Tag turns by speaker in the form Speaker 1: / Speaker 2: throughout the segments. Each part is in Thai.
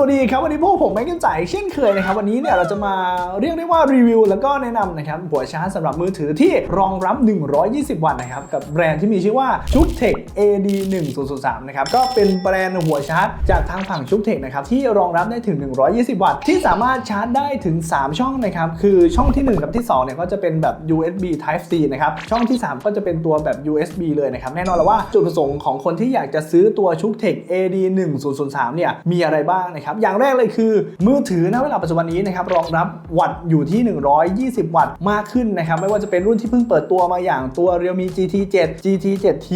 Speaker 1: สวัสดีครับวันนี้พวกผมแม็กกันจ่ายเช่นเคยนะครับวันนี้เนี่ยเราจะมาเรียกได้ว่ารีวิว แล้วก็แนะนำนะครับหัวชาร์จสำหรับมือถือที่รองรับ 120 วัตต์นะครับกับแบรนด์ที่มีชื่อว่าชุกเทค AD 1 0 0 3นะครับก็เป็นแบรนด์หัวชาร์จจากทางฝั่งชุกเทคนะครับที่รองรับได้ถึง 120 วัตต์ที่สามารถชาร์จได้ถึง 3 ช่องนะครับคือช่องที่ 1 กับที่2เนี่ยก็จะเป็นแบบ USB Type C นะครับช่องที่ 3 ก็จะเป็นตัวแบบ USB เลยนะครับแน่นอนแล้วว่าจุดประสงค์ของคนที่อยากจะซื้อตัวชุกเทค AD 1 0 0 3เนี่ยมีอะไรบ้างนะครับอย่างแรกเลยคือ มือถือณเวลาปัจจุบันนี้นะครับรองรับวัตต์อยู่ที่ 120 วัตต์มากขึ้นนะครับ ไม่ว่าจะเป็นรุ่นที่เพิ่งเปิดตัวมาอย่างตัว Realme GT 7 GT 7T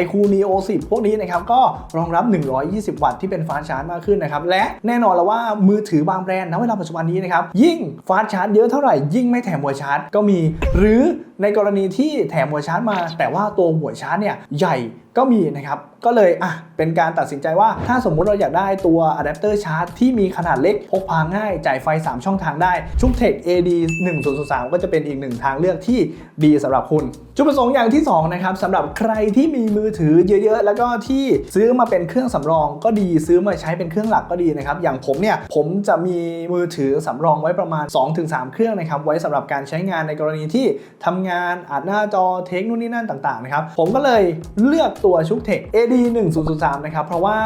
Speaker 1: iQOO Neo 10 พวกนี้นะครับก็รองรับ 120 วัตต์ที่เป็นฟาสชาร์จมากขึ้นนะครับ และแน่นอนแล้วว่ามือถือบางแบรนด์ณเวลาปัจจุบันนี้นะครับยิ่งฟาสชาร์จเยอะเท่าไหร่ยิ่งไม่แถมหัวชาร์จก็มี หรือในกรณีที่แถมหัวชาร์จมา แต่ว่าตัวหัวชาร์จเนี่ยใหญ่ก็มีนะครับ ก็เลยอะเป็นการตัดสินใจว่าถ้าสมมุติเราอยากได้ตัวอะแดปเตอร์ชาร์จที่มีขนาดเล็กพกพาง่าย จ่ายไฟ 3 ช่องทางได้ ชุกเทค AD 1 0 3ก็จะเป็นอีกหนึ่งทางเลือกที่ดีสำหรับคุณ จุดประสงค์อย่างที่ 2 นะครับสำหรับใครที่มีมือถือเยอะๆ แล้วก็ที่ซื้อมาเป็นเครื่องสำรองก็ดีซื้อมาใช้เป็นเครื่องหลักก็ดีนะครับ อย่างผมเนี่ยผมจะมีมือถือสำรองไว้ประมาณ 2-3 เครื่องนะครับไว้สำหรับการใช้งานในกรณีที่ทำงาน อัดหน้าจอเทคนู่นนี่นั่นต่างๆนะครับ ผมก็เลยเลือกตัวชุกเทค AD 1 0 3นะครับ เพราะว่า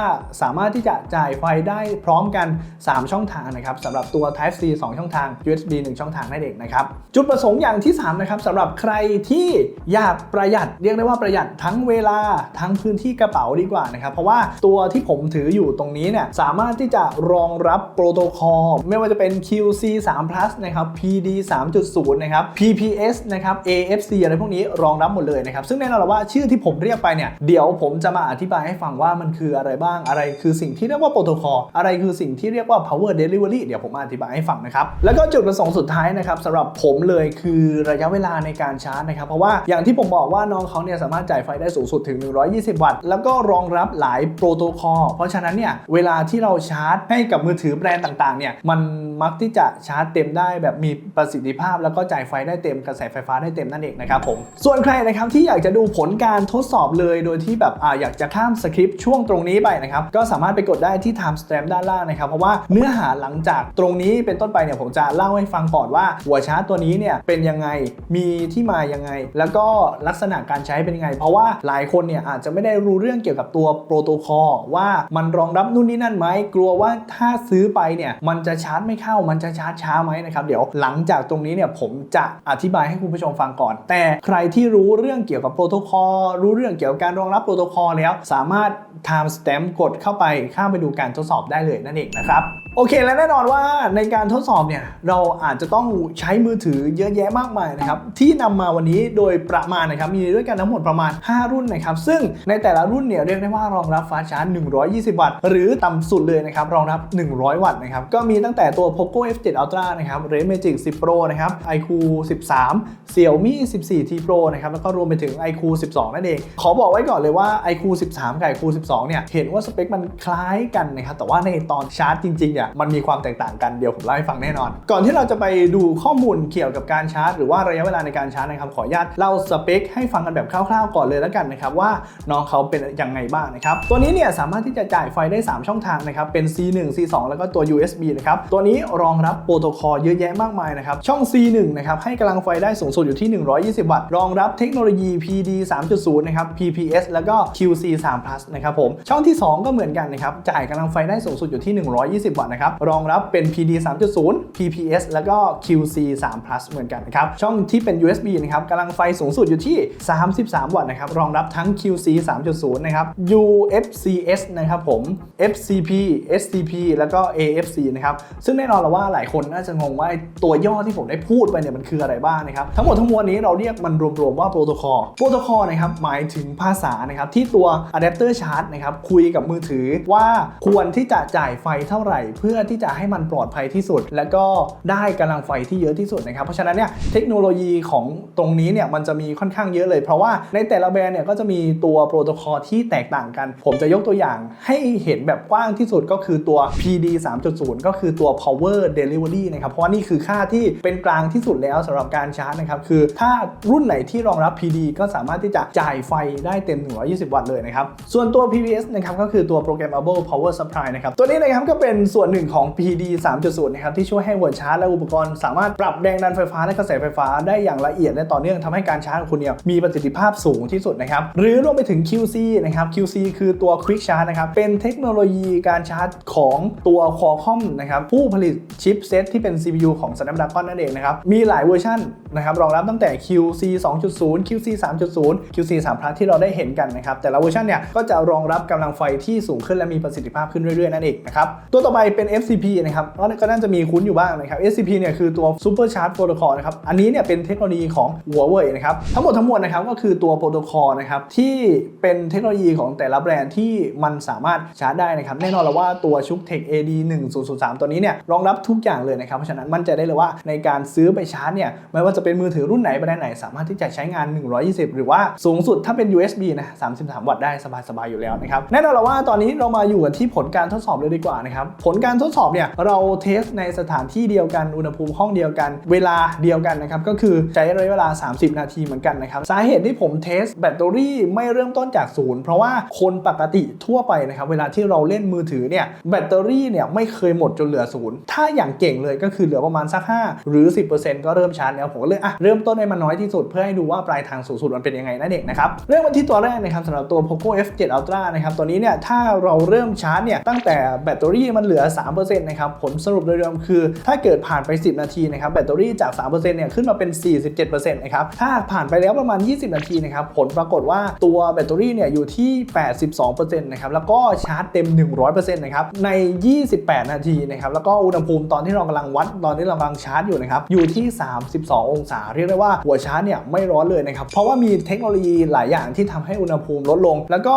Speaker 1: สามารถที่จะจ่ายไฟได้พร้อมกัน 3 ช่องทางนะครับสำหรับตัว Type C 2 ช่องทาง USB 1 ช่องทางนั่นเองนะครับ จุดประสงค์อย่างที่ 3 นะครับสำหรับใครที่อยากประหยัดเรียกได้ว่าประหยัดทั้งเวลาทั้งพื้นที่กระเป๋าดีกว่านะครับเพราะว่าตัวที่ผมถืออยู่ตรงนี้เนี่ยสามารถที่จะรองรับโปรโตคอลไม่ว่าจะเป็น QC 3 plus นะครับ PD 3.0 นะครับ PPS นะครับ AFC อะไรพวกนี้รองรับหมดเลยนะครับซึ่งแน่นอนว่าชื่อที่ผมเรียกไปเนี่ยเดี๋ยวผมจะมาอธิบายให้ฟังว่ามันคืออะไรบ้างอะไรคือสิ่งที่เรียกว่าโปรโตคอลอะไรคือสิ่งที่เรียกว่า power delivery เดี๋ยวผมอธิบายให้ฟังนะครับแล้วก็จุดประสงค์สุดท้ายนะครับสำหรับผมเลยคือระยะเวลาในการชาร์จนะครับเพราะว่าอย่างที่ผมบอกว่าน้องเขาเนี่ยสามารถจ่ายไฟได้สูงสุดถึง 120 วัตต์ แล้วก็รองรับหลายโปรโตคอลเพราะฉะนั้นเนี่ยเวลาที่เราชาร์จให้กับมือถือแบรนด์ต่างๆเนี่ยมันมักที่จะชาร์จเต็มได้แบบมีประสิทธิภาพ แล้วก็จ่ายไฟได้เต็มกระแสไฟฟ้าได้เต็มนั่นเองนะครับผมส่วนใครนะครับที่อยากจะดูผลการทดสอบเลยโดยที่แบบอ่าอยากจะข้ามสคริปต์ช่วงตรงนี้ไปนะครับก็สามารถไปกดได้ที่ time stamp ด้านล่างนะครับเพราะว่าเนื้อหาหลังจากตรงนี้เป็นต้นไปเนี่ยผมจะเล่าให้ฟังก่อนว่าหัวชาร์จตัวนี้เนี่ยเป็นยังไงมีที่มายังไง แล้วก็ลักษณะการใช้เป็นยังไง เพราะว่าหลายคนเนี่ยอาจจะไม่ได้รู้เรื่องเกี่ยวกับตัวโปรโตคอลว่ามันรองรับนู่นนี่นั่นไหมกลัวว่าถ้าซื้อไปเนี่ยมันจะชาร์จไม่เข้ามันจะชาร์จช้าไหมนะครับเดี๋ยวหลังจากตรงนี้เนี่ยผมจะอธิบายให้คุณผู้ชมฟังก่อน แต่ใครที่รู้เรื่องเกี่ยวกับโปรโตคอลรู้เรื่องเกี่ยวกับการรองรับโปรโตคอลแล้ว สามารถ time stamp กดเข้าไปข้ามไปดูการทดสอบได้เลยนั่นเองนะครับโอเคและแน่นอนว่าในการทดสอบเนี่ยเราอาจจะต้องใช้มือถือเยอะแยะมากมายนะครับที่นำมาวันนี้โดยประมาณนะครับมีด้วยกันทั้งหมดประมาณ 5 รุ่นนะครับซึ่งในแต่ละรุ่นเนี่ยเรียกได้ว่ารองรับฟ้าชาร์จ 120 วัตต์ หรือต่ำสุดเลยนะครับรองรับ 100 วัตต์นะครับก็มีตั้งแต่ตัว Poco F7 Ultra นะครับ Red Magic 10 Pro นะครับ iQ 13 Xiaomi 14 T Pro นะครับแล้วก็รวมไปถึง iQ 12 นั่นเอง ขอบอกไว้ก่อนเลยว่า iQ 13 กับ iQ 12 เนี่ยเห็นว่าสเปคมันคล้ายกันนะครับแต่ว่าในตอนชาร์จจริงๆเนี่ยมันมีความแตกต่างกันเดี๋ยวผมเล่าให้ฟังแน่นอน ก่อนที่เราจะไปดูข้อมูลเกี่ยวกับการชาร์จ หรือว่าระยะเวลาในการชาร์จนะครับขออนุญาตเล่าสเปคให้ฟังกันแบบคร่าวๆก่อนเลยแล้วกันนะครับว่าน้องเขาเป็นยังไงบ้างนะครับตัวนี้เนี่ยสามารถที่จะจ่ายไฟได้ 3 ช่องทางนะครับเป็น C1 C2 แล้วก็ตัว USB นะครับตัวนี้รองรับโปรโตคอลเยอะแยะมากมายนะครับช่อง C1 นะครับให้กำลังไฟได้สูงสุดอยู่ที่ 120 วัตต์รองรับเทคโนโลยี PD 3.0 นะครับ PPS แล้วก็ QC 3 plus นะครับผมช่องที่ 2 ก็เหมือนกันนะครับจ่ายกำลังไฟได้สูงสุดอยู่ที่ 120 วัตนะครับ รองรับเป็น PD 3.0 PPS แล้วก็ QC 3 plus เหมือนกันนะครับ ช่องที่เป็น USB นะครับกำลังไฟสูงสุดอยู่ที่ 33 วัตต์นะครับ รองรับทั้ง QC 3.0 นะครับ UFCS นะครับผม FCP SCP แล้วก็ AFC นะครับ ซึ่งแน่นอนแล้วว่าหลายคนน่าจะงงว่าตัวย่อที่ผมได้พูดไปเนี่ยมันคืออะไรบ้างนะครับ ทั้งหมดทั้งมวลนี้เราเรียกมันรวมๆว่าโปรโตคอล โปรโตคอลนะครับหมายถึงภาษานะครับที่ตัวอะแดปเตอร์ชาร์จนะครับคุยกับมือถือว่าควรที่จะจ่ายไฟเท่าไหร่เพื่อที่จะให้มันปลอดภัยที่สุด แล้วก็ได้กำลังไฟที่เยอะที่สุดนะครับ เพราะฉะนั้นเนี่ยเทคโนโลยีของตรงนี้เนี่ยมันจะมีค่อนข้างเยอะเลย เพราะว่าในแต่ละแบรนด์เนี่ยก็จะมีตัวโปรโตคอลที่แตกต่างกัน ผมจะยกตัวอย่างให้เห็นแบบกว้างที่สุดก็คือตัว PD 3.0 ก็คือตัว power delivery นะครับเพราะว่านี่คือค่าที่เป็นกลางที่สุดแล้วสำหรับการชาร์จนะครับคือถ้ารุ่นไหนที่รองรับ PD ก็สามารถที่จะจ่ายไฟได้เต็ม 120 วัตต์เลยนะครับส่วนตัว PPS นะครับก็คือตัว programmable power supply นะครับตัวนี้นะครับก็เป็นส่วนหนึ่งของ PD 3.0 นะครับที่ช่วยให้หัวชาร์จและอุปกรณ์สามารถปรับแรงดันไฟฟ้าและกระแสไฟฟ้าได้อย่างละเอียดและต่อเนื่องทำให้การชาร์จของคุณเนี่ยมีประสิทธิภาพสูงที่สุดนะครับหรือรวมไปถึง QC นะครับ QC คือตัว Quick Charge นะครับเป็นเทคโนโลยีการชาร์จของตัว Qualcomm นะครับผู้ผลิตชิปเซตที่เป็น CPU ของ Snapdragon นั่นเองนะครับมีหลายเวอร์ชันนะครับรองรับตั้งแต่ QC 2.0 QC 3.0 QC 3 Plus ที่เราได้เห็นกันนะครับแต่ละเวอร์ชันเนี่ยก็จะรองรับกำลังไฟที่สูงขึ้นและมีประสิทธิภาพขึ้นเรื่อยๆนั่นเองนะครับตัวต่อไปเป็น FCP นะครับก็ก็น่าจะมีคุ้นอยู่บ้างนะครับ FCP เนี่ยคือตัว Super Charge Protocol นะครับ อันนี้เนี่ยเป็นเทคโนโลยีของ Huawei นะครับ ทั้งหมดทั้งมวลนะครับก็คือตัวโปรโตคอลนะครับที่เป็นเทคโนโลยีของแต่ละแบรนด์ที่มันสามารถชาร์จได้นะครับ แน่นอนแล้วว่าตัวชุก Tech AD 1003ตัวนี้เนี่ยรองรับทุกอย่างเลยนะครับ เพราะฉะนั้นมั่นใจได้เลยว่าในการซื้อไปชาร์จเนี่ยไม่ว่าจะเป็นมือถือรุ่นไหนแบรนด์ไหนสามารถที่จะใช้งาน 120 หรือว่าสูงสุดถ้าเป็น USB นะ33 วัตต์ได้สบายๆอยู่แล้วนะครับแน่นอนแล้วว่าตอนนี้เรามาอยู่กันที่ผลการทดสอบเลยดีกว่านะครับผลการการทดสอบเนี่ยเราเทสในสถานที่เดียวกันอุณหภูมิห้องเดียวกัน เวลาเดียวกันนะครับก็คือใช้ระยะเวลา 30 นาทีเหมือนกันนะครับสาเหตุที่ผมเทสแบตเตอรี่ไม่เริ่มต้นจากศูนย์เพราะว่าคนปกติทั่วไปนะครับเวลาที่เราเล่นมือถือเนี่ยแบตเตอรี่เนี่ยไม่เคยหมดจนเหลือศูนย์ถ้าอย่างเก่งเลยก็คือเหลือประมาณสัก 5 หรือ 10%ก็เริ่มชาร์จแล้วผมก็เลยอะเริ่มต้นให้มันน้อยที่สุดเพื่อให้ดูว่าปลายทางสูงสุดมันเป็นยังไงนั่นเองนะครับเริ่มกันที่ตัวแรกนะครับสำหรับตัว Poco F7 Ultra นะครับตัวนี้เนี่ยถ้าเราเริ่มชาร์จเนี่ยตั้งแต่แบตเตอรี่มันเหลือ3%นะครับผลสรุปโดยรวมคือ ถ้าเกิดผ่านไป 10 นาทีนะครับแบตเตอรี่จาก 3%เนี่ยขึ้นมาเป็น 47%นะครับถ้าผ่านไปแล้วประมาณ 20 นาทีนะครับผลปรากฏว่าตัวแบตเตอรี่เนี่ยอยู่ที่ 82%นะครับแล้วก็ชาร์จเต็ม 100%นะครับใน 28 นาทีนะครับแล้วก็อุณหภูมิตอนที่เรากำลังวัดตอนที่เรากำลังชาร์จอยู่นะครับอยู่ที่ 32 องศา เรียกได้ว่าหัวชาร์จเนี่ยไม่ร้อนเลยนะครับเพราะว่ามีเทคโนโลยีหลายอย่างที่ทำให้อุณหภูมิลดลง แล้วก็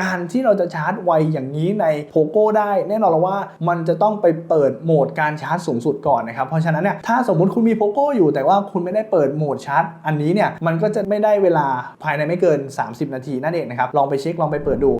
Speaker 1: การที่เราจะชาร์จไวอย่างนี้ใน Poco ได้ แน่นอนแล้วว่ามันันจะต้องไปเปิดโหมดการชาร์จสูงสุดก่อนนะครับ เพราะฉะนั้นเนี่ยถ้าสมมุติคุณมีโพโก้อยู่ แต่ว่าคุณไม่ได้เปิดโหมดชาร์จ อันนี้เนี่ยมันก็จะไม่ได้เวลาภายในไม่เกิน 30 นาทีนั่นเองนะครับลองไปเช็คลองไปเปิดดู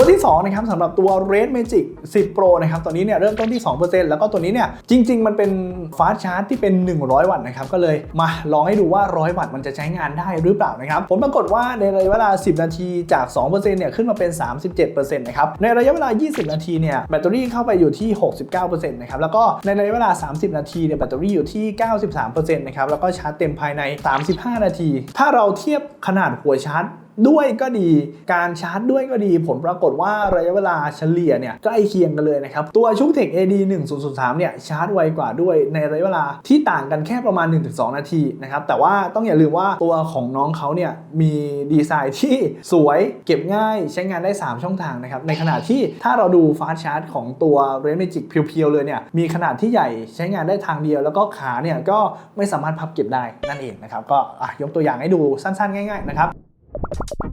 Speaker 1: ตัวที่2นะครับสำหรับตัว Red Magic 10 Pro นะครับตัวนี้เนี่ยเริ่มต้นที่ 2%แล้วก็ตัวนี้เนี่ยจริง ๆ มันเป็นฟาสชาร์จที่เป็น 100 วัตต์นะครับก็เลยมาลองให้ดูว่า 100 วัตต์มันจะใช้งานได้หรือเปล่านะครับผลปรากฏว่าในระยะเวลา 10 นาทีจาก 2%เนี่ยขึ้นมาเป็น 37%นะครับในระยะเวลา 20 นาทีเนี่ยแบตเตอรี่เข้าไปอยู่ที่ 69%นะครับแล้วก็ในระยะเวลา 30 นาทีเนี่ยแบตเตอรี่อยู่ที่ 93%นะครับแล้วก็ชาร์จเต็มภายใน 35 นาที ถ้าเราเทียบขนาดหัวชาร์จ ด้วยก็ดี การชาร์จด้วยก็ดี ผลปรากฏว่าระยะเวลาเฉลี่ยเนี่ยใกล้เคียงกันเลยนะครับ ตัวชุกเทค AD 1003เนี่ยชาร์จไวกว่าด้วยในระยะเวลาที่ต่างกันแค่ประมาณ 1-2 นาทีนะครับ แต่ว่าต้องอย่าลืมว่าตัวของน้องเขาเนี่ยมีดีไซน์ที่สวยเก็บง่ายใช้งานได้ 3 ช่องทางนะครับ ในขณะที่ถ้าเราดูฟาสชาร์จของตัว r e d Magic เพียวๆเลยเนี่ยมีขนาดที่ใหญ่ใช้งานได้ทางเดียว แล้วก็ขาเนี่ยก็ไม่สามารถพับเก็บได้นั่นเองนะครับก็ยกตัวอย่างให้ดูสั้นๆ ง่าย ๆ นะครับ you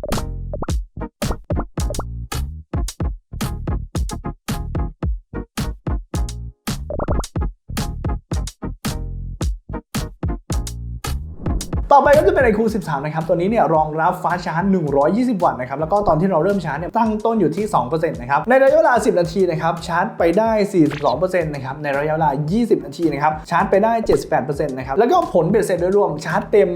Speaker 1: ต่อไปก็จะเป็น iQ 13 นะครับ ตัวนี้เนี่ยรองรับฟ้าชาร์จ 120 วัตต์นะครับ แล้วก็ตอนที่เราเริ่มชาร์จเนี่ยตั้งต้นอยู่ที่ 2%นะครับ ในระยะเวลา 10 นาทีนะครับชาร์จไปได้ 42%นะครับ ในระยะเวลา 20 นาทีนะครับชาร์จไปได้ 78%นะครับ แล้วก็ผลเบ็ดเสร็จโดยรวมชาร์จเต็ม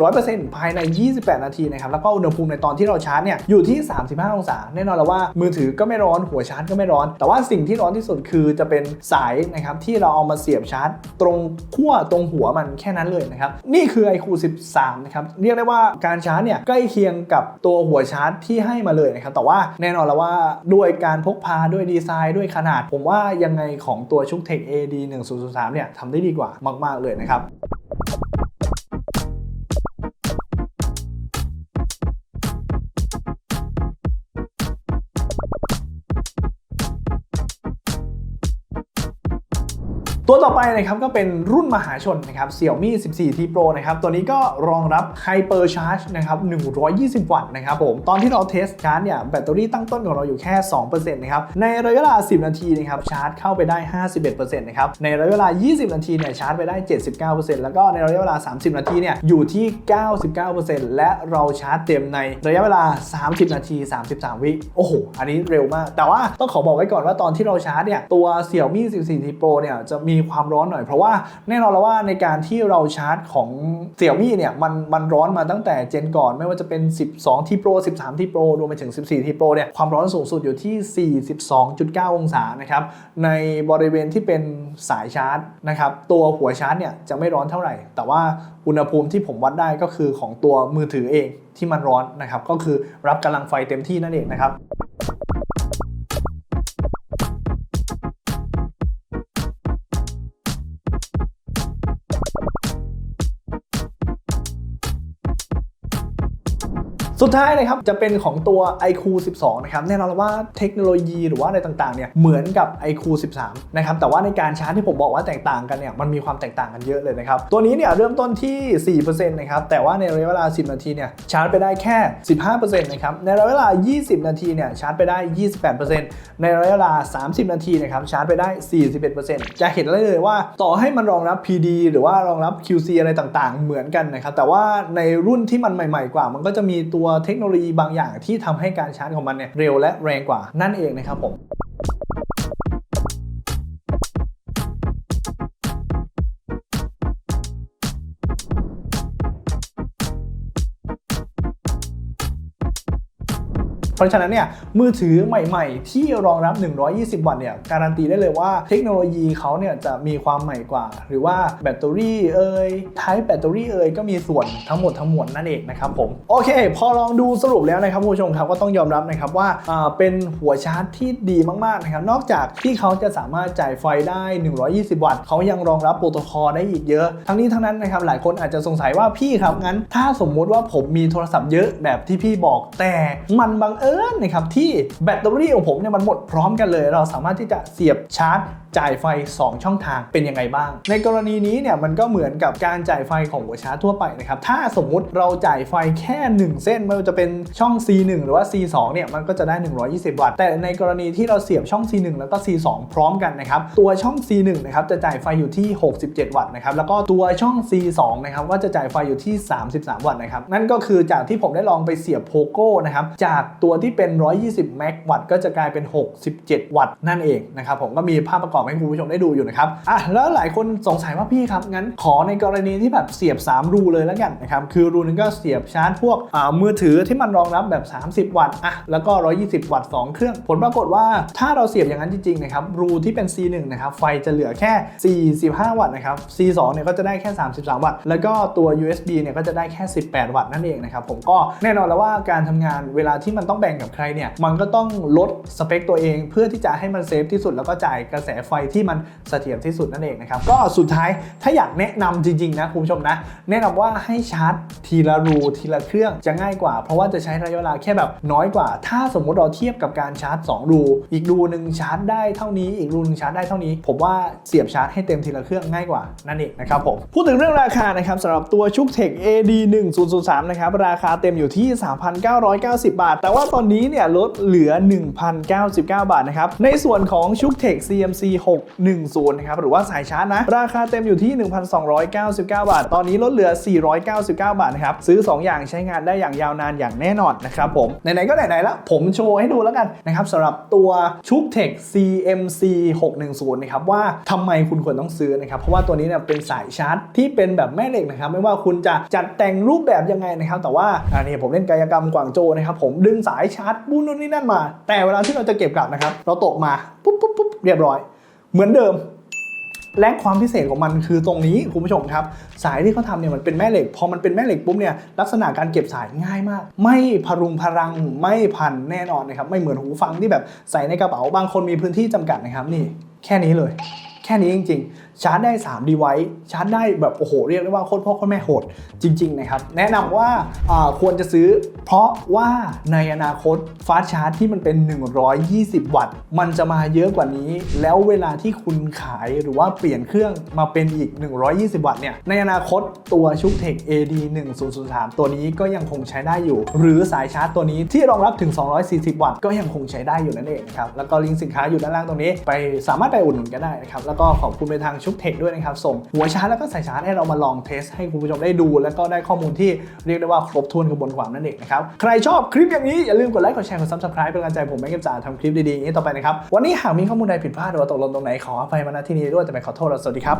Speaker 1: 100%ภายใน 28 นาทีนะครับ แล้วก็อุณหภูมิในตอนที่เราชาร์จเนี่ยอยู่ที่ 35 องศา แน่นอนแล้วว่ามือถือก็ไม่ร้อนหัวชาร์จก็ไม่ร้อน แต่ว่าสิ่งที่ร้อนที่สุดคือจะเป็นสายนะครับที่เราเอามาเสียบชาร์จ ตรงขั้วตรงหัวมันแค่นั้นเลยนะครับนี่คือ iQ 13นะครับ เรียกได้ว่าการชาร์จเนี่ยใกล้เคียงกับตัวหัวชาร์จที่ให้มาเลยนะครับ แต่ว่าแน่นอนแล้วว่าด้วยการพกพาด้วยดีไซน์ด้วยขนาด ผมว่ายังไงของตัวชุกเทค AD 1003เนี่ยทำได้ดีกว่ามาก ๆ เลยนะครับ ตัวต่อไปนะครับก็เป็นรุ่นมหาชนนะครับ Xiaomi 14 T Pro นะครับ ตัวนี้ก็รองรับ Hyper Charge นะครับ 120 วัตต์นะครับผม ตอนที่เราเทสชาร์จเนี่ยแบตเตอรี่ตั้งต้นของเราอยู่แค่ 2%นะครับ ในระยะเวลา 10 นาทีนะครับชาร์จเข้าไปได้ 51%นะครับ ในระยะเวลา 20 นาทีเนี่ยชาร์จไปได้ 79%แล้วก็ในระยะเวลา 30 นาทีเนี่ยอยู่ที่ 99%และเราชาร์จเต็มในระยะเวลา 30 นาที 33 วิโอ้โหอันนี้เร็วมาก แต่ว่าต้องขอบอกไว้ก่อนว่าตอนที่เราชาร์จเนี่ยตัว Xiaomi 14 T Pro เนี่ยจะมีีความร้อนหน่อย เพราะว่าแน่นอนแล้วว่าในการที่เราชาร์จของเสี่ยมี่เนี่ยมันมันร้อนมาตั้งแต่เจนก่อนไม่ว่าจะเป็น 12 ที่โปร 13 ที่โปรรวมไปถึง 14 ที่โปรเนี่ยความร้อนสูงสุดอยู่ที่ 42.9 องศานะครับในบริเวณที่เป็นสายชาร์จนะครับตัวหัวชาร์จเนี่ยจะไม่ร้อนเท่าไหร่ แต่ว่าอุณหภูมิที่ผมวัดได้ก็คือของตัวมือถือเองที่มันร้อนนะครับก็คือรับกำลังไฟเต็มที่นั่นเองนะครับ สุดท้ายเลยครับจะเป็นของตัว iQ 12 นะครับแน่นอนว่าเทคโนโลยีหรือว่าอะไรต่างๆเนี่ยเหมือนกับ iQ 13 นะครับแต่ว่าในการชาร์จที่ผมบอกว่าแตกต่างกันเนี่ยมันมีความแตกต่างกันเยอะเลยนะครับตัวนี้เนี่ยเริ่มต้นที่ 4%นะครับแต่ว่าในระยะเวลา 10 นาทีเนี่ยชาร์จไปได้แค่ 15%นะครับในระยะเวลา 20 นาทีเนี่ยชาร์จไปได้ 28%ในระยะเวลา 30 นาทีนะครับชาร์จไปได้ 41%จะเห็นได้เลยว่าต่อให้มันรองรับ PD หรือว่ารองรับ QC อะไรต่างๆ เหมือนกันนะครับแต่ว่าในรุ่นที่มันใหม่ ๆ กว่ามันก็จะมีตัวเทคโนโลยีบางอย่างที่ทำให้การชาร์จของมันเนี่ยเร็วและแรงกว่านั่นเองนะครับผม เพราะฉะนั้นเนี่ยมือถือใหม่ ๆ ที่รองรับ 120 วัตต์เนี่ยการันตีได้เลยว่าเทคโนโลยีเขาเนี่ยจะมีความใหม่กว่า หรือว่าแบตเตอรี่เอ่ยไทป์แบตเตอรี่เอ่ยก็มีส่วนทั้งหมดทั้งมวลนั่นเองนะครับผมโอเค พอลองดูสรุปแล้วนะครับผู้ชมครับก็ต้องยอมรับนะครับว่าอ่าเป็นหัวชาร์จที่ดีมากๆนะครับนอกจากที่เขาจะสามารถจ่ายไฟได้ 120 วัตต์เขายังรองรับโปรโตคอลได้อีกเยอะ ทั้งนี้ทั้งนั้นนะครับหลายคนอาจจะสงสัยว่าพี่ครับงั้น ถ้าสมมุติว่าผมมีโทรศัพท์เยอะแบบที่พี่บอกแต่มันบังเอิญนะครับที่แบตเตอรี่ของผมเนี่ยมันหมดพร้อมกันเลย เราสามารถที่จะเสียบชาร์จจ่ายไฟ 2 ช่องทางเป็นยังไงบ้าง ในกรณีนี้เนี่ยมันก็เหมือนกับการจ่ายไฟของหัวชาร์จทั่วไปนะครับถ้าสมมุติเราจ่ายไฟแค่ 1 เส้นไม่ว่าจะเป็นช่อง C1 หรือว่า C2 เนี่ยมันก็จะได้ 120 วัตต์ แต่ในกรณีที่เราเสียบช่อง C1 แล้วก็ C2 พร้อมกันนะครับตัวช่อง C1 นะครับจะจ่ายไฟอยู่ที่ 67 วัตต์นะครับแล้วก็ตัวช่อง C2 นะครับก็จะจ่ายไฟอยู่ที่ 33 วัตต์นะครับนั่นก็คือจากที่ผมได้ลองไปเสียบโพโก้นะครับจากตัวที่เป็น 120 แม็กวัตต์ก็จะกลายเป็น 67 วัตต์นั่นเองนะครับผมก็มีภาพประกอบอบให้คุณผู้ชมได้ดูอยู่นะครับอะแล้วหลายคนสงสัยว่าพี่ครับงั้นขอในกรณีที่แบบเสียบ 3 รูเลยแล้วกันนะครับคือรูนึงก็เสียบชาร์จพวกอ่ามือถือที่มันรองรับแบบ 30 วัตต์อะแล้วก็ 120 วัตต์ 2 เครื่อง ผลปรากฏว่าถ้าเราเสียบอย่างนั้นจริงๆนะครับรูที่เป็น C1 นะครับไฟจะเหลือแค่ 45 วัตต์นะครับ C2 เนี่ยก็จะได้แค่ 33 วัตต์ แล้วก็ตัว USB เนี่ยก็จะได้แค่ 18 วัตต์นั่นเองนะครับผมก็แน่นอนแล้วว่าการทำงานเวลาที่มันต้องแบ่งกับใครเนี่ยมันก็ต้องลดสเปคตัวเอง เพื่อที่จะให้มันเซฟที่สุดแล้วก็จ่ายกระแสไฟไฟที่มันเสถียรที่สุดนั่นเองนะครับก็สุดท้ายถ้าอยากแนะนำจริงๆนะคุณผู้ชมนะ แนะนำว่าให้ชาร์จทีละรูทีละเครื่องจะง่ายกว่า เพราะว่าจะใช้ระยะเวลาแค่แบบน้อยกว่า ถ้าสมมุติเราเทียบกับการชาร์จ 2 รู อีกรูหนึ่งชาร์จได้เท่านี้อีกรูหนึงชาร์จได้เท่านี้ ผมว่าเสียบชาร์จให้เต็มทีละเครื่องง่ายกว่านั่นเองนะครับผมพูดถึงเรื่องราคานะครับสำหรับตัวชุกเทค AD 1 0 0 3นะครับราคาเต็มอยู่ที่ 3,990 บาท แต่ว่าตอนนี้เนี่ยลดเหลือ 1,099 บาทนะครับในส่วนของชุกเทค CMC 610 นะครับ หรือว่าสายชาร์จนะ ราคาเต็มอยู่ที่ 1,299 บาท ตอนนี้ลดเหลือ 499 บาทนะครับ ซื้อ 2 อย่างใช้งานได้อย่างยาวนานอย่างแน่นอนนะครับผม ไหน ๆ ก็ไหน ๆ แล้ว ผมโชว์ให้ดูแล้วกันนะครับสำหรับตัวชุกเทค CMC 610 นะครับ ว่าทำไมคุณควรต้องซื้อนะครับ เพราะว่าตัวนี้เนี่ยเป็นสายชาร์จที่เป็นแบบแม่เหล็กนะครับ ไม่ว่าคุณจะจัดแต่งรูปแบบยังไงนะครับ แต่ว่าอันนี้ผมเล่นกายกรรมกวางโจนะครับ ผมดึงสายชาร์จบูนนู่นนี่นั่นมา แต่เวลาที่เราจะเก็บกลับนะครับ เราตกมาปุ๊บปุ๊บปุ๊บเรียบร้อย เหมือนเดิม และความพิเศษของมันคือตรงนี้คุณผู้ชมครับ สายที่เขาทำเนี่ยมันเป็นแม่เหล็ก พอมันเป็นแม่เหล็กปุ๊บเนี่ยลักษณะการเก็บสายง่ายมาก ไม่พรุงพรังไม่พันแน่นอนนะครับไม่เหมือนหูฟังที่แบบใส่ในกระเป๋าบางคนมีพื้นที่จำกัดนะครับนี่แค่นี้เลย แค่นี้จริง ๆ ชาร์จได้3 device ชาร์จได้แบบโอ้โหเรียกได้ว่าโคตรพ่อโคตรแม่โหดจริง ๆ นะครับ แนะนำว่าอ่าควรจะซื้อ เพราะว่าในอนาคตฟาสชาร์จที่มันเป็น 120 วัตต์ มันจะมาเยอะกว่านี้ แล้วเวลาที่คุณขายหรือว่าเปลี่ยนเครื่องมาเป็นอีก 120 วัตต์เนี่ยในอนาคตตัวชุกเทค AD 1003ตัวนี้ก็ยังคงใช้ได้อยู่ หรือสายชาร์จตัวนี้ที่รองรับถึง 240 วัตต์ก็ยังคงใช้ได้อยู่นั่นเองนะครับแล้วก็ลิงก์สินค้าอยู่ด้านล่างตรงนี้ ไปสามารถไปอุดหนุนกันได้นะครับแล้วก็ขอบคุณไปทางชุกเทคด้วยนะครับ ส่งหัวชาร์จแล้วก็สายชาร์จให้เรามาลองเทสให้คุณผู้ชมได้ดู แล้วก็ได้ข้อมูลที่เรียกได้ว่าครบถ้วนกระบวนความนั่นเองนะครับ ใครชอบคลิปอย่างนี้อย่าลืมกดไลค์กดแชร์กดซับสไครป์เป็นกำลังใจผมแม็กซ์จ่าทำคลิปดีๆอย่างนี้ต่อไปนะครับวันนี้หากมีข้อมูลใดผิดพลาดหรือว่าตกหล่นตรงไหนขออภัยมาณที่นี้ด้วยแต่ไม่ขอโทษและสวัสดีครับ